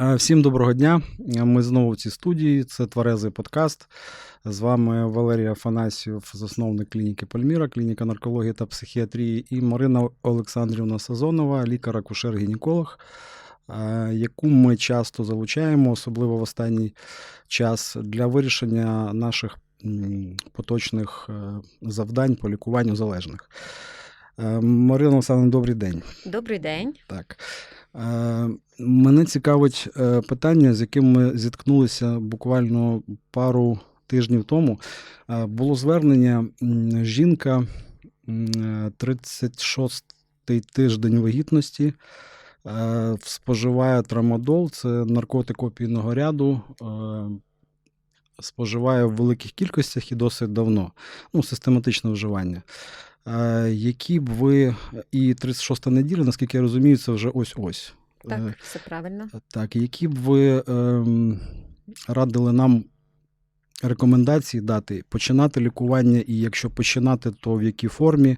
Е, Всім доброго дня. Ми знову в цій студії. Це Тверезий подкаст. З вами Валерій Афанасьєв, засновник клініки Пальміра, клініка наркології та психіатрії, і Марина Олександрівна Сазонова, лікар-акушер-гінеколог, е, яку ми часто залучаємо, особливо в останній час, для вирішення наших поточних е, завдань по лікуванню залежних. Марина Олександровна, добрий день. Добрий день. Так. Е, Мене цікавить е, питання, з яким ми зіткнулися буквально пару тижнів тому. Е, Було звернення жінка, 36-й тиждень вагітності, споживає трамадол, це наркотик опійного ряду. Споживає в великих кількостях і досить давно. Ну, систематичне вживання. Е, Які б ви і 36 неділя, наскільки я розумію, це вже ось-ось. Так, Е, все правильно. Так, які б ви ем, радили нам рекомендації дати, починати лікування, і якщо починати, то в якій формі,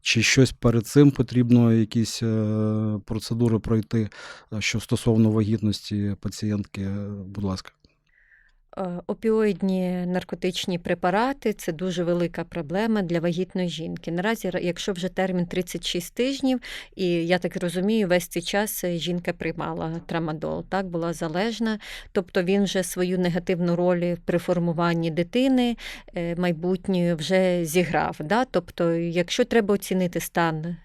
чи щось перед цим потрібно, якісь е, процедури пройти, е, що стосовно вагітності пацієнтки, Е, будь ласка. Е, Опіоїдні наркотичні препарати це дуже велика проблема для вагітної жінки. Наразі, якщо вже термін 36 тижнів, і я так розумію, весь цей час е, жінка приймала трамадол, так була залежна. Тобто він вже свою негативну роль при формуванні дитини е, майбутньої вже зіграв. Да? Тобто, якщо треба оцінити стан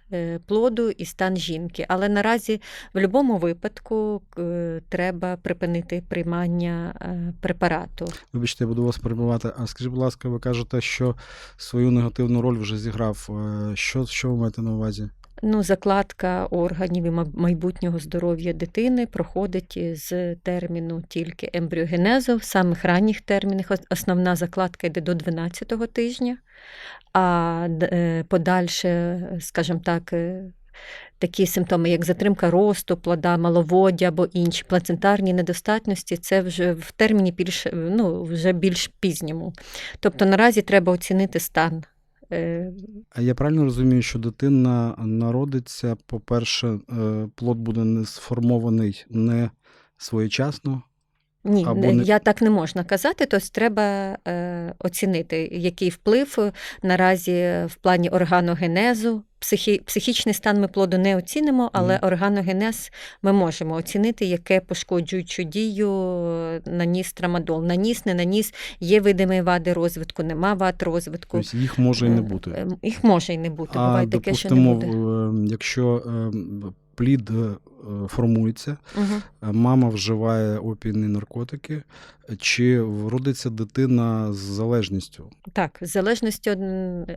плоду і стан жінки, але наразі в будь-якому випадку е, треба припинити приймання е, препарату. Вибачте, я буду вас перебувати. А скажіть, будь ласка, ви кажете, що свою негативну роль вже зіграв. Е, Що, що ви маєте на увазі? Ну, закладка органів і майбутнього здоров'я дитини проходить з терміну тільки ембріогенезу, в самих ранніх термінах. Основна закладка йде до 12-го тижня, а е, подальше, скажімо так, е, такі симптоми, як затримка росту, плода, маловоддя або інші плацентарні недостатності, це вже в терміні більш, ну, вже більш пізньому. Тобто наразі треба оцінити стан. Е, А я правильно розумію, що дитина народиться, по-перше, е, плод буде не сформований не своєчасно. Ні, Або не- я так не можна казати. Тобто треба е, оцінити, який вплив е, наразі в плані органогенезу. Психі, психічний стан ми плоду не оцінимо, але Мгм. органогенез ми можемо оцінити, яке пошкоджуючу дію е, наніс трамадол. Наніс, не наніс, є видимі вади розвитку, нема вад розвитку. Тобто їх може і не Е, бути. е, Їх може і не бути. А Буває таке, що не буде. якщо плід формується, Угу. е, мама вживає опійні наркотики, е, чи родиться дитина з залежністю? Так, з залежності від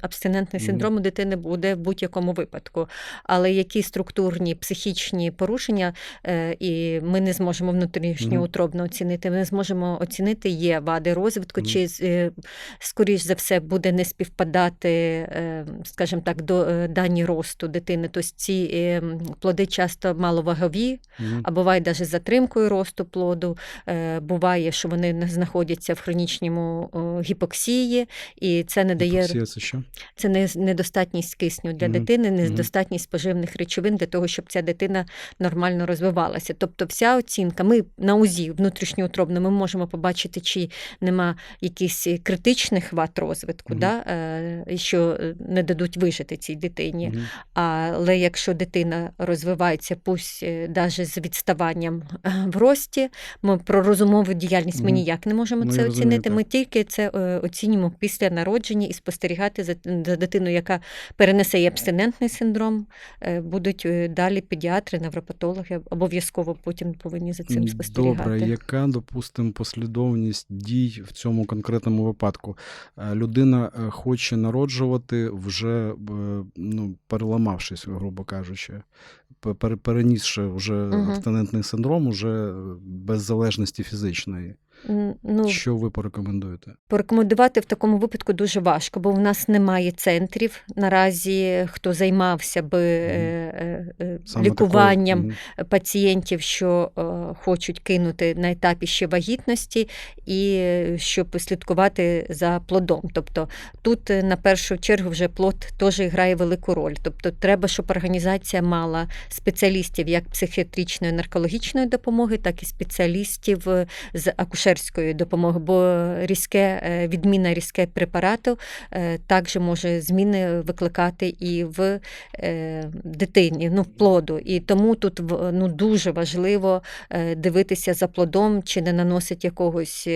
абстинентний синдром у дитини буде в будь-якому випадку. Але які структурні психічні порушення, е, і ми не зможемо внутрішньоутробно оцінити. Ми не зможемо оцінити, є вади розвитку, чи е, скоріш за все буде не співпадати, е, скажімо так, до е, дані росту дитини. Тобто ці е, плоди часто маловагові, Мгм. а буває навіть з затримкою росту плоду. Е, Буває, що вони знаходяться в хронічному гіпоксії, і це не дає Гіпоксія це що? це не недостатність кисню для Мгм. дитини, недостатність поживних речовин для того, щоб ця дитина нормально розвивалася. Тобто, вся оцінка, ми на УЗІ внутрішньоутробно ми можемо побачити, чи нема якихось критичних вад розвитку, Мгм. да, е, що е, не дадуть вижити цій дитині. Але якщо дитина розвивається, пусть навіть з відставанням е, в рості, ми про розумову діяльність ми ніяк не можемо Ну, це я оцінити. так. Ми тільки це е, оцінюємо після народження і спостерігати за, за дитиною, яка перенесе і абстинентний синдром. Е, Будуть е, далі педіатри, невропатологи обов'язково потім повинні за цим спостерігати. Добре, яка, допустимо, послідовність дій в цьому конкретному випадку? Е, Людина е, хоче народжувати, вже е, ну, переламавшись, грубо кажучи, перенісши вже Мгм. абстинентний синдром, уже без залежності фізичної. Ну, Що ви порекомендуєте? порекомендувати в такому випадку дуже важко, бо в нас немає центрів наразі, хто займався би Саме лікуванням мгм. пацієнтів, що хочуть кинути на етапі ще вагітності, і щоб слідкувати за плодом. Тобто тут на першу чергу вже плод теж грає велику роль. Тобто треба, щоб організація мала спеціалістів як психіатричної наркологічної допомоги, так і спеціалістів з акушерської допомоги, бо різке е, відміна різке препарату е, також може зміни викликати і в е, дитині, ну, в плоду. І тому тут ну, дуже важливо дивитися за плодом, чи не наносить якогось.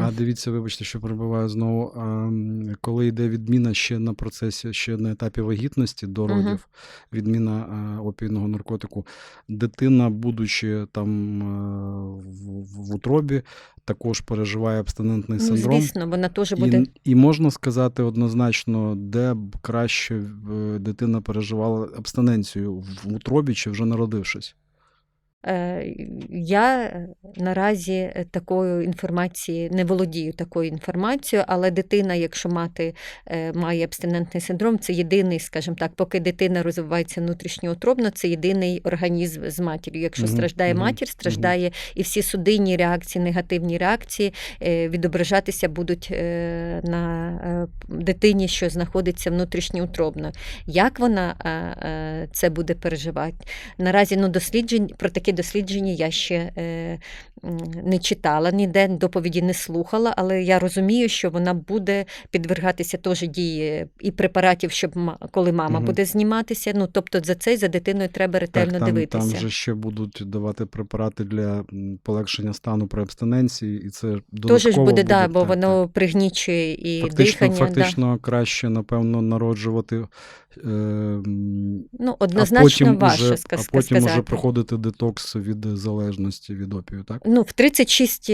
А дивіться, вибачте, що перебиваю знову. Коли йде відміна ще на процесі, ще на етапі вагітності до родів, відміна а, опійного наркотику, дитина, будучи там в, в утробі, також переживає абстинентний ну, синдром. звісно, вона теж буде. І, і можна сказати однозначно, де б краще е, дитина переживала абстиненцію в утробі чи вже народившись. Е, Я е, наразі е, такою інформації не володію такою інформацією, але дитина, якщо мати має абстинентний синдром, це єдиний, скажімо так, поки дитина розвивається внутрішньоутробно, це єдиний організм з матір'ю. Якщо страждає матір, страждає і всі судинні реакції, негативні реакції відображатися будуть на дитині, що знаходиться внутрішньоутробно. Як вона це буде переживати? Наразі ну, досліджень про такі дослідження я ще е, не читала ніде, доповіді не слухала, але я розумію, що вона буде підвергатися теж дії і препаратів, щоб коли мама Мгм. буде зніматися. Ну тобто за це за дитиною треба ретельно так, там, дивитися. там же ще будуть давати препарати для полегшення стану при абстиненції, і це ж додатково буде, да, бо так, воно пригнічує і. Фактично, дихання. фактично краще, напевно, народжувати. Е, Да. Ну, а однозначно потім, важче уже, а потім сказати. уже проходити детокс від залежності від опію, так? Ну, в 36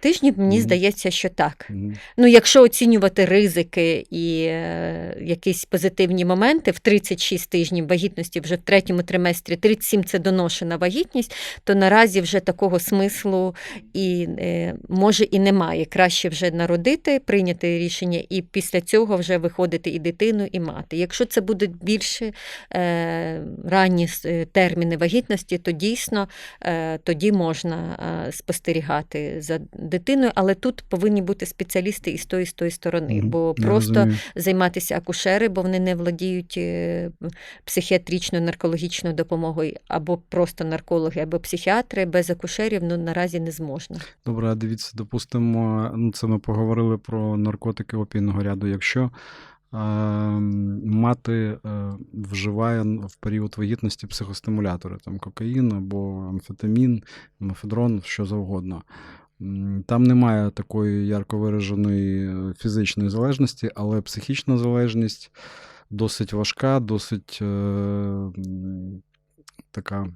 тижнів мені Мгм. здається, що так. Мгм. Ну, якщо оцінювати ризики і е, якісь позитивні моменти, в 36 тижнів вагітності, вже в третьому триместрі, 37 це доношена вагітність, то наразі вже такого смислу і е, може і немає. Краще вже народити, прийняти рішення, і після цього вже виходити і дитину, і мати. Якщо це будуть більше е, ранні е, терміни вагітності, то дійсно е, тоді можна е, спостерігати за дитиною, але тут повинні бути спеціалісти і з тої, і з тої сторони, бо Я просто розумію. займатися акушери, бо вони не владіють е, психіатричною наркологічною допомогою, або просто наркологи, або психіатри без акушерів ну, наразі не зможна. Добре, дивіться, допустимо, ну це ми поговорили про наркотики опійного ряду. Якщо е, мати е, вживає в період вагітності психостимулятори, там кокаїн або амфетамін, мефедрон, що завгодно. Там немає такої ярко вираженої е, фізичної залежності, але психічна залежність досить важка, досить е, така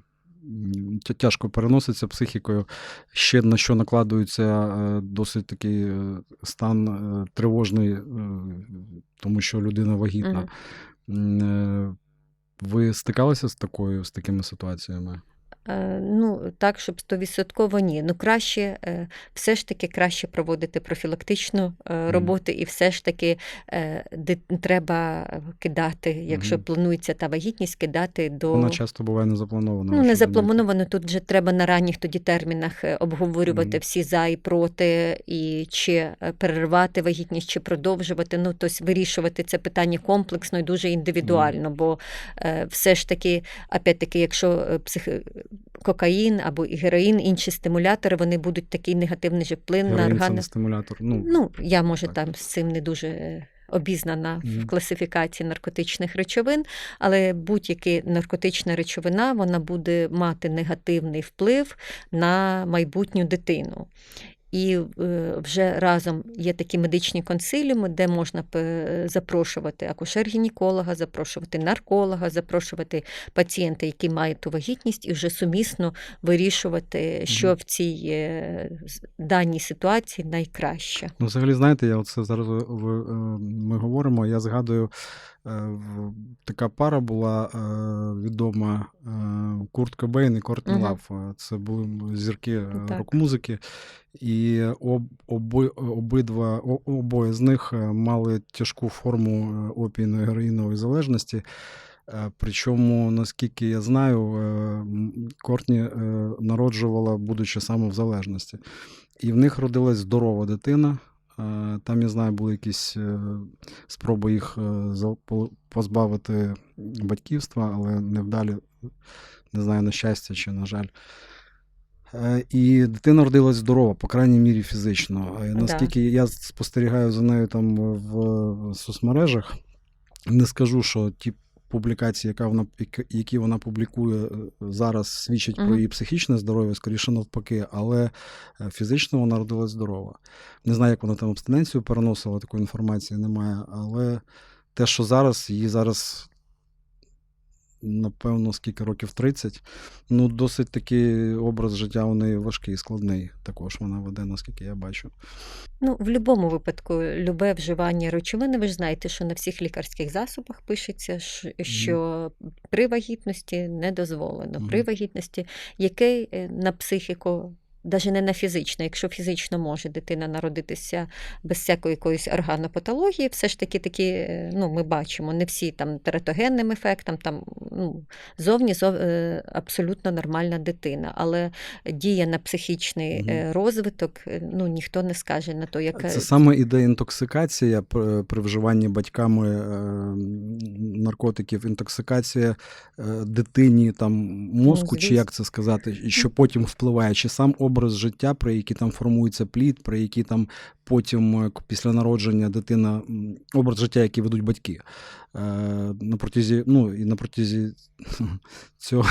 тяжко переноситься психікою. Ще на що накладується е, досить такий е, стан е, тривожний, тому що людина вагітна. Угу. Ви стикалися з такою, з такими ситуаціями? Е, Ну, так, щоб стовідсотково ні. Ну, краще, е, все ж таки краще проводити профілактичну е, роботу, і все ж таки де треба кидати, якщо Мгм. планується та вагітність, кидати до. Вона часто буває не запланована. Ну, не заплановано. Тут вже треба на ранніх тоді термінах обговорювати Мгм. всі за і проти, і чи перервати вагітність, чи продовжувати. Ну, тобто вирішувати це питання комплексно і дуже індивідуально, бо е, все ж таки, опять-таки, якщо е, псих... кокаїн або і героїн, інші стимулятори, вони будуть такий негативний же вплив на Героїн це органи. стимулятор. Ну, Ну, я може так. там з цим не дуже Обізнана обізнана Мгм. в класифікації наркотичних речовин, але будь-яка наркотична речовина вона буде мати негативний вплив на майбутню дитину. І е, вже разом є такі медичні консиліуми, де можна запрошувати акушер-гінеколога, запрошувати нарколога, запрошувати пацієнта, який має ту вагітність, і вже сумісно вирішувати, що в цій е, даній ситуації найкраще. Ну, взагалі, знаєте, я оце зараз е, ми говоримо. Я згадую така пара була е, відома е, Курт Кобейн і Кортні Мгм. Лав. Е, Це були зірки е, рок-музики. І об, оби, обидва, обоє з них е, мали тяжку форму е, опійної героїнової залежності. Е, Причому, наскільки я знаю, е, Кортні е, народжувала, будучи саме в залежності. І в них родилась здорова дитина. Е, Там, я знаю, були якісь е, спроби їх е, позбавити батьківства, але невдалі, не знаю, на щастя чи на жаль. І дитина родилась здорова, по крайній мірі фізично. Да. Наскільки я спостерігаю за нею там в соцмережах, не скажу, що ті публікації, яка вона, які- вона публікує е, зараз, свідчать про її психічне здоров'я, скоріше навпаки, але е, фізично вона родилась здорова. Не знаю, як вона там абстиненцію переносила, такої інформації немає. Але те, що зараз, її зараз, напевно, скільки років 30, ну, досить такий образ життя у неї важкий, складний. Також вона веде, наскільки я бачу. Ну, в будь-якому випадку, любе вживання речовини, ви ж знаєте, що на всіх лікарських засобах пишеться, що при вагітності не дозволено. При вагітності, яке е, на психіку, навіть не на фізично, якщо фізично може дитина народитися без всякої якоїсь органопатології, все ж таки такі, е, ну, ми бачимо, не всі там тератогенним ефектом, там ну, зовні зов, е, абсолютно нормальна дитина, але дія на психічний е, розвиток, ну ніхто не скаже на то, яка Це саме іде інтоксикація при, вживанні батьками наркотиків, інтоксикація дитині там мозку, чи як це сказати, що потім впливає, чи сам образ життя, при який там формується плід, при який там потім е, після народження дитина, образ життя, який ведуть батьки. Е, на протязі, ну і на протязі цього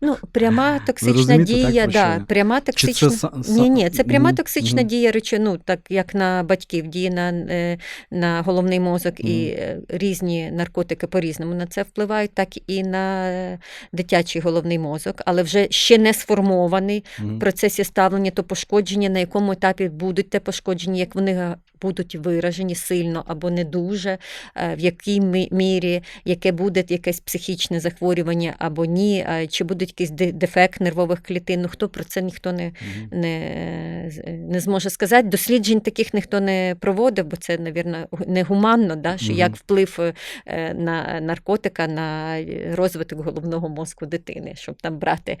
Ну, пряма токсична так, дія, що да, пряма Чи це токсична. са- Ні, ні, це пряма токсична мгм. дія речі, ну, так як на батьків діє на, е, на головний мозок і е, різні наркотики по-різному на це впливають, так і на дитячий головний мозок, але вже ще не сформований Мгм. в процесі ставлення, то пошкодження, на якому етапі будуть те пошкодження, як вони будуть виражені сильно або не дуже, е, в якій мірі, яке буде якесь психічне захворювання або ні, е, чи буде якийсь дефект нервових клітин. Ну, хто про це ніхто не, Мгм. не, не зможе сказати. Досліджень таких ніхто не проводив, бо це, навірно, негуманно, да? що Мгм. як вплив е, на наркотика на розвиток головного мозку дитини, щоб там брати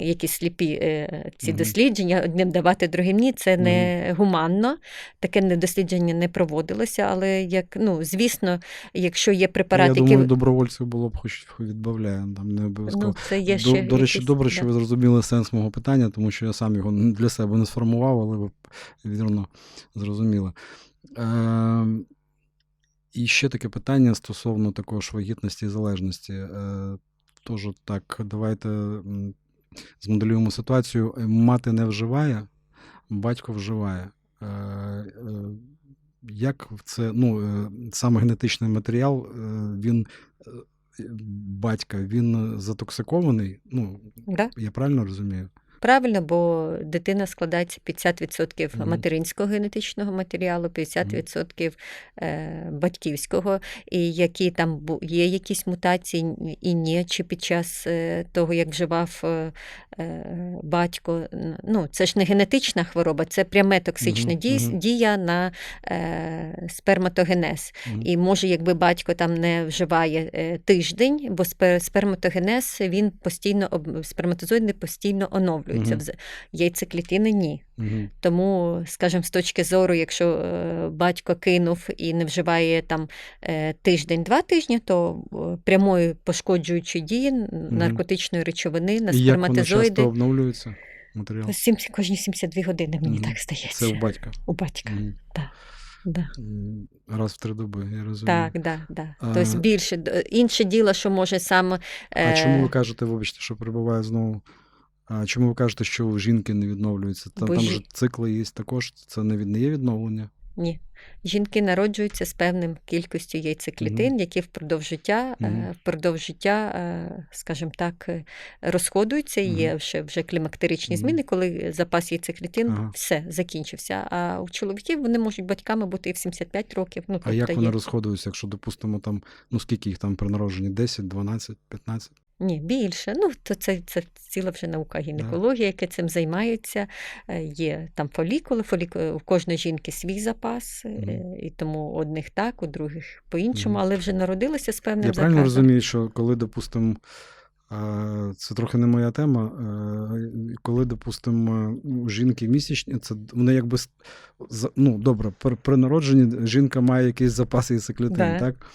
якісь сліпі ці Мгм. дослідження, одним давати, другим ні. Це не гуманно. Таке не- дослідження не проводилося, але як ну звісно, якщо є Я препарати, думаю, добровольців було б хоч відбавляє, там не обов'язково. ну, це є До, ще до речі, якісь, добре, що ви зрозуміли сенс мого питання, тому що я сам його для себе не сформував, але ви вірно зрозуміли. Е, і ще таке питання стосовно також вагітності і залежності. Е, тож так, давайте змоделюємо ситуацію. Е, Мати не вживає, батько вживає. Як це, ну, е, саме генетичний матеріал, е, він е, батька, він затоксикований? Ну, Да? я правильно розумію? Правильно, бо дитина складається 50% Мгм. материнського генетичного матеріалу, 50% е, батьківського, і які там є якісь мутації і ні, чи під час е, того, як вживав е, батько. Ну, це ж не генетична хвороба, це пряме токсичне мгм. дія на сперматогенез. Мгм. І може, якби батько там не вживає тиждень, бо сперматогенез він постійно сперматозоїди постійно оновлюються. Мгм. Вз- Яйцеклітини ні. Мгм. Тому, скажімо, з точки зору, якщо е, батько кинув і не вживає там е, тиждень-два тижні, то е, прямої пошкоджуючої дії наркотичної речовини на І як воно сперматозоїди обновлюється матеріал? сім- кожні 72 години, мені Мгм. так здається. Це у батька. У батька. Мгм. Да. М, Раз в три доби, я розумію. Так, да, да. А- Тобто більше. Інше діло, що може сам. А чому ви кажете, вибачте, що перебуває знову? А чому ви кажете, що у жінки не відновлюється? Там, Бо там жі- же цикли є також, це не, від, не є відновлення. Ні. Жінки народжуються з певним кількістю яйцеклітин, які впродовж життя, Мгм. впродовж життя, е, скажімо так, е, розходуються. І є вже, вже клімактеричні зміни, коли запас яйцеклітин Ага. все закінчився. А у чоловіків вони можуть батьками бути і в 75 років. Ну, А тобто як є. вони розходуються, якщо, допустимо, там, ну скільки їх там при народженні? 10, 12, 15? Ні, більше. Ну, то це, це ціла вже наука гінекологія, яка цим займається. Е, Є там фолікули, фолікули у кожної жінки свій запас, Мгм. і тому одних так, у других по-іншому, Мгм. але вже народилися з певним Я правильно розумію, що коли, допустимо, це трохи не моя тема. е, Коли, допустимо, у жінки місячні, це вони якби ну, добре, при, при народженні жінка має якийсь запас яйцеклітин, Да. так?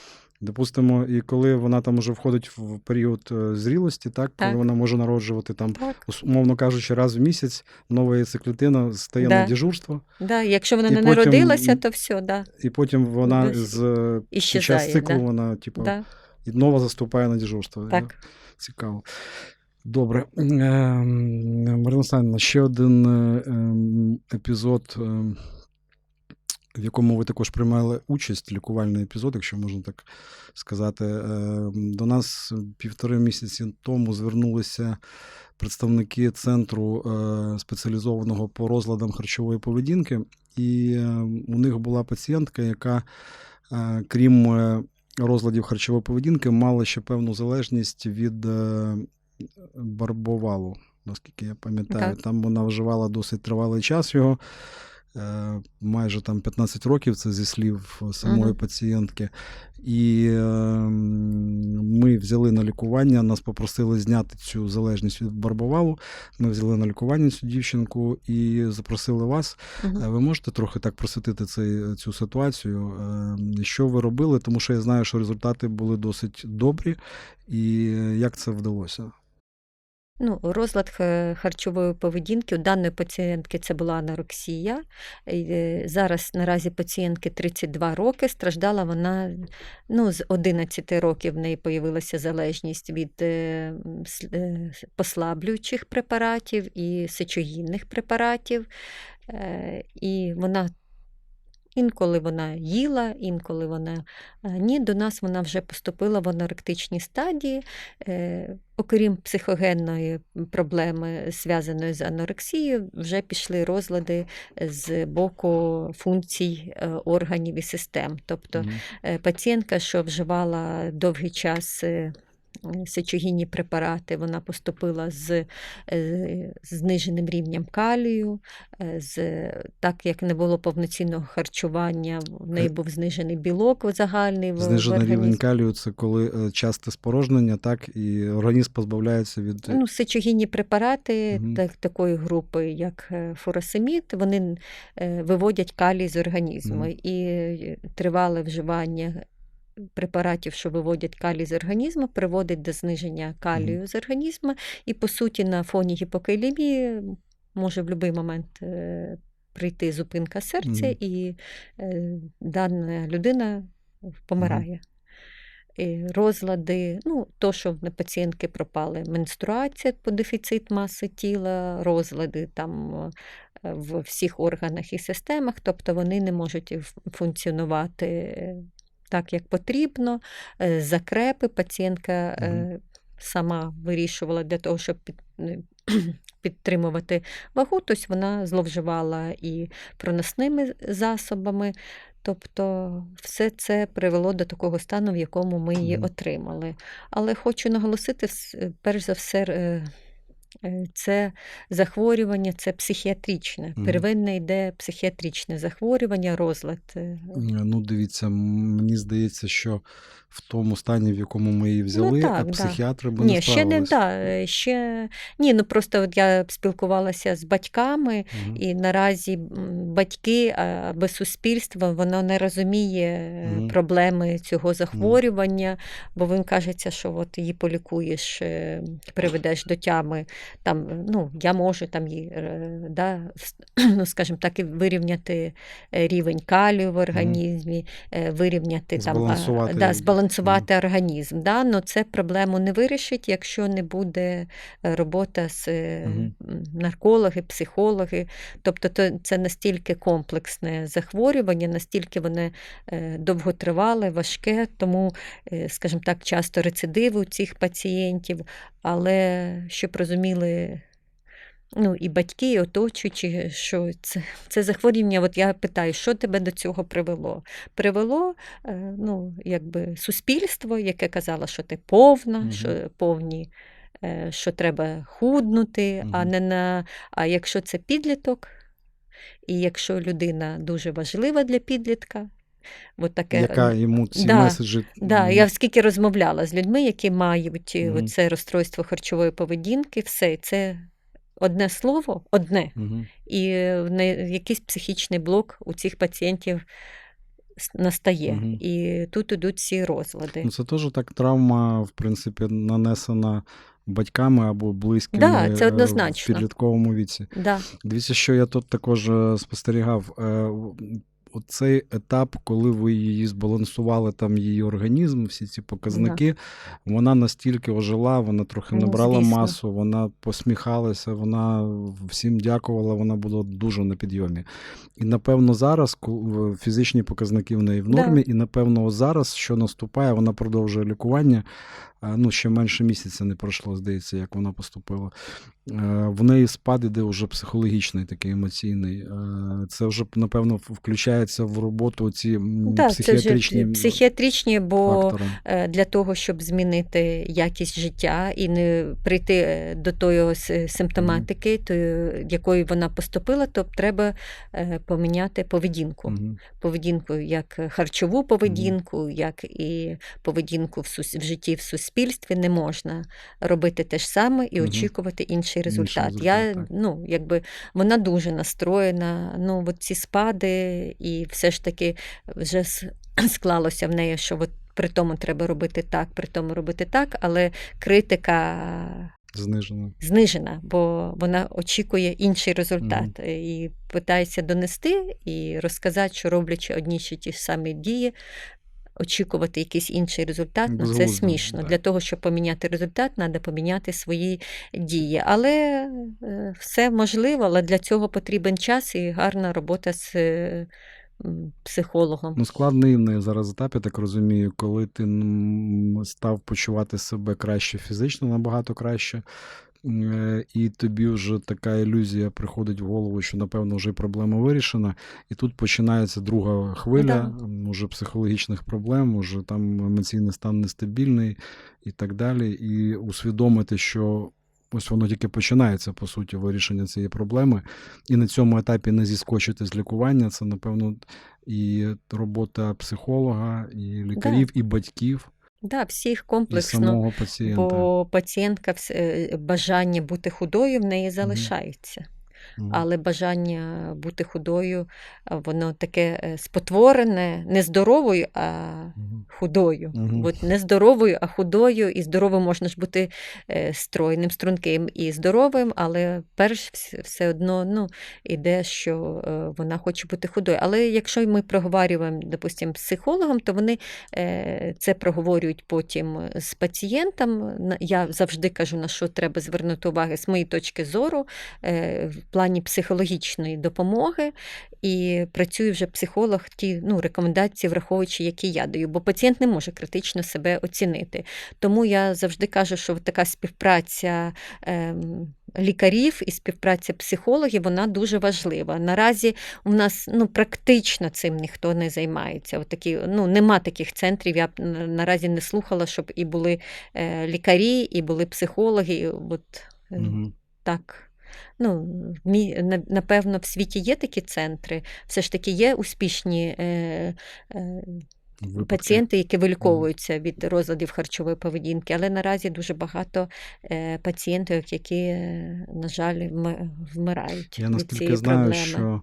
Допустимо, і коли вона там вже входить в період е, зрілості, так, коли вона може народжувати там, Так, умовно кажучи, раз в місяць нова яйцеклітина стає Да. на дежурство, да. Якщо вона І не потім- народилася, то все, да. і потім вона з е, під час циклу да. вона, типу, Да. і нова заступає на дежурство. Так. Цікаво. Добре. Ем, Марина Олександрівна, ще один е, ем, епізод, ем, в якому ви також приймали участь, лікувальний епізод, якщо можна так сказати. Ем, До нас півтори місяці тому звернулися представники центру е, спеціалізованого по розладам харчової поведінки, і е, у них була пацієнтка, яка, е, крім е, розладів харчової поведінки, мала ще певну залежність від барбовалу, наскільки я пам'ятаю. Так. Там вона вживала досить тривалий час його. Е, Майже там 15 років, це зі слів самої Мгм. пацієнтки. І е, ми взяли на лікування, нас попросили зняти цю залежність від барбовалу. Ми взяли на лікування цю дівчинку і запросили вас. Е, Ви можете трохи так просвітити цей, цю ситуацію? Е, Що ви робили? Тому що я знаю, що результати були досить добрі, і як це вдалося? Ну, розлад харчової поведінки у даної пацієнтки це була анорексія. Е, Зараз наразі пацієнтки 32 роки. Страждала вона ну, з 11 років в неї появилася залежність від е, е, послаблюючих препаратів і сечогінних препаратів. Е, І вона Інколи вона їла, інколи вона е, ні. До нас вона вже поступила в аноректичній стадії. Е, Окрім психогенної проблеми, зв'язаної з анорексією, вже пішли розлади з боку функцій е, органів і систем. Тобто Мгм. е, пацієнтка, що вживала довгий час сечогінні препарати, вона поступила з е, зниженим рівнем калію, е, з, так як не було повноцінного харчування, в неї Е, був знижений білок загальний Знижений рівень калію це коли часте спорожнення, так, і організм позбавляється від. Ну, сечогінні препарати Мгм. так, такої групи, як фуросемід, вони виводять калій з організму. Мгм. І тривале вживання препаратів, що виводять калій з організму, приводить до зниження калію з організму. І, по суті, на фоні гіпокалемії може в будь-який момент е, прийти зупинка серця, Мгм. і е, дана людина помирає. І розлади, ну, то, що в пацієнтки пропали менструація по дефіцит маси тіла, розлади там е, в всіх органах і системах, тобто вони не можуть функціонувати так, як потрібно. Е, Закрепи пацієнтка е, сама вирішувала для того, щоб під, е, підтримувати вагу, тобто вона зловживала і проносними засобами. Тобто все це привело до такого стану, в якому ми її отримали. Але хочу наголосити, перш за все, це захворювання, це психіатричне. Первинне йде психіатричне захворювання, розлад. е, Ну, дивіться, мені здається, що в тому стані, в якому ми її взяли, Ну, а так, да. психіатри би Ні, ще не да, е, ще ні, ну просто от я спілкувалася з батьками, Мгм. і наразі батьки або суспільство воно не розуміє е, Мгм. проблеми цього захворювання, бо їм кажеться, що от її полікуєш, е, приведеш до тями там, ну, я можу там, е, да, ну, скажімо так, вирівняти е, рівень калію в організмі, вирівняти там, Збалансувати да, збалансувати організм. Да, но це проблему не вирішить, якщо не буде е, робота з е, наркологи, психологи. Тобто це настільки комплексне захворювання, настільки воно е, довготривале, важке, тому, скажімо так, часто рецидиви у цих пацієнтів, але щоб розуміли. Ну, і батьки, і оточуючі, що це, це захворювання. От я питаю, що тебе до цього привело? Привело е, ну, якби суспільство, яке казало, що ти повна, Мгм. що повні, е, що треба худнути, а не на. А якщо це підліток, і якщо людина дуже важлива для підлітка, от таке. Яка йому ці да, меседжі Да, я скільки розмовляла з людьми, які мають mm це розстройство харчової поведінки, все це одне слово, одне, Мгм. і е, не якийсь психічний блок у цих пацієнтів настає. Мгм. І тут ідуть ці розлади. Ну, це теж так травма, в принципі, нанесена батьками або близькими Да, це е, однозначно. в підлітковому віці. Да. Дивіться, що я тут також е, спостерігав. Оцей етап, коли ви її збалансували, там її організм, всі ці показники, вона настільки ожила, вона трохи Ну, набрала звісно. масу, вона посміхалася, вона всім дякувала, вона була дуже на підйомі. І напевно зараз фізичні показники в неї в Да. нормі, і напевно зараз, що наступає, вона продовжує лікування. Ну, ще менше місяця не пройшло, здається, як вона поступила. Е, В неї спад іде вже психологічний, такий емоційний. Е, Це вже, напевно, включається в роботу ці м, Да, це вже психіатричні психіатричні, бо фактори. е, для того, щоб змінити якість життя і не прийти до тої симптоматики, тої, якої вона поступила, то треба поміняти поведінку. Мгм. поведінку, як харчову поведінку, як і поведінку в, сус... в житті в суспільстві. Не можна робити те ж саме і очікувати інший результат. результат, Я, ну, якби, вона дуже настроєна. Ну, от ці спади, і все ж таки вже склалося в неї, що от при тому треба робити так, при тому робити так, але критика Знижено. знижена, бо вона очікує інший результат і питається донести і розказати, що роблячи одні ще ті ж самі дії. Очікувати якийсь інший результат, ну це смішно. так. Для того, щоб поміняти результат, треба поміняти свої дії. Але е, все можливо, але для цього потрібен час і гарна робота з е, психологом. Ну, складний в неї зараз етап, я так розумію, коли ти став почувати себе краще фізично, набагато краще. Е, І тобі вже така ілюзія приходить в голову, що напевно вже проблема вирішена, і тут починається друга хвиля Да. уже психологічних проблем, уже там емоційний стан нестабільний і так далі. І усвідомити, що ось воно тільки починається, по суті, вирішення цієї проблеми, і на цьому етапі не зіскочити з лікування, це напевно і робота психолога, і лікарів, і батьків, Да, всіх комплексно. Бо пацієнтка е, бажання бути худою в неї залишається. Але бажання бути худою, воно таке е, спотворене, не здоровою, а худою. От не здоровою, а худою. І здоровим можна ж бути е, стройним, струнким і здоровим, але перш все одно ну, іде, що е, вона хоче бути худою. Але якщо ми проговорюємо, допустимо, з психологом, то вони це проговорюють потім з пацієнтом. Я завжди кажу, на що треба звернути увагу з моєї точки зору плані психологічної допомоги, і працює вже психолог ті ну, рекомендації, враховуючи, які я даю, бо пацієнт не може критично себе оцінити. Тому я завжди кажу, що така співпраця. Ем, Лікарів і співпраця психологів вона дуже важлива. Наразі у нас ну, практично цим ніхто не займається. От такі, ну, нема таких центрів. Я наразі не слухала, щоб і були е, лікарі, і були психологи. От, Мгм. так. Ну, в напевно, в світі є такі центри. Все ж таки є успішні е, е, Випадки. пацієнти, які виліковуються від розладів харчової поведінки, але наразі дуже багато е, пацієнтів, які, е, на жаль, вмирають Я від наскільки цієї знаю, проблеми. що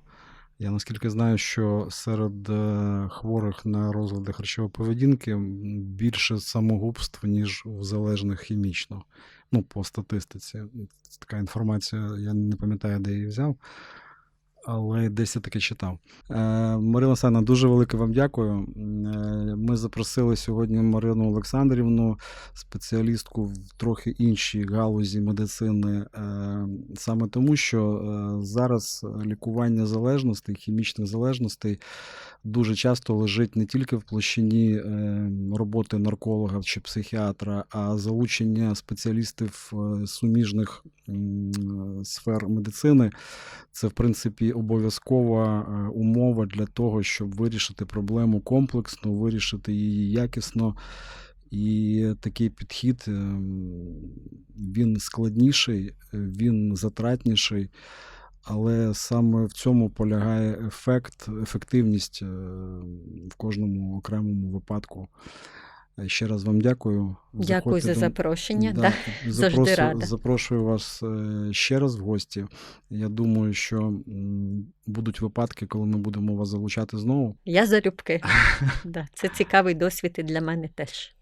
я наскільки знаю, що серед е, хворих на розлади харчової поведінки більше самогубств, ніж у залежних хімічно. Ну, по статистиці. Така інформація, я не пам'ятаю, де її взяв, але десь я таки читав. Е, Марина Олександровна, дуже велике вам дякую. Е, Ми запросили сьогодні Марину Олександрівну, спеціалістку в трохи іншій галузі медицини, е, саме тому, що зараз лікування залежностей, хімічних залежностей дуже часто лежить не тільки в площині роботи нарколога чи психіатра, а залучення спеціалістів суміжних сфер медицини. Це, в принципі, обов'язкова е, умова для того, щоб вирішити проблему комплексно, вирішити її якісно. І такий підхід ем, він складніший, е, він затратніший, але саме в цьому полягає ефект, ефективність е, в кожному окремому випадку. Ще раз вам дякую. Дякую за Заходьте до- запрошення. Да, Да. завжди рада. Запрошую вас е, ще раз в гості. Я думаю, що будуть випадки, коли ми будемо вас залучати знову. Я залюбки. Да. Це цікавий досвід і для мене теж.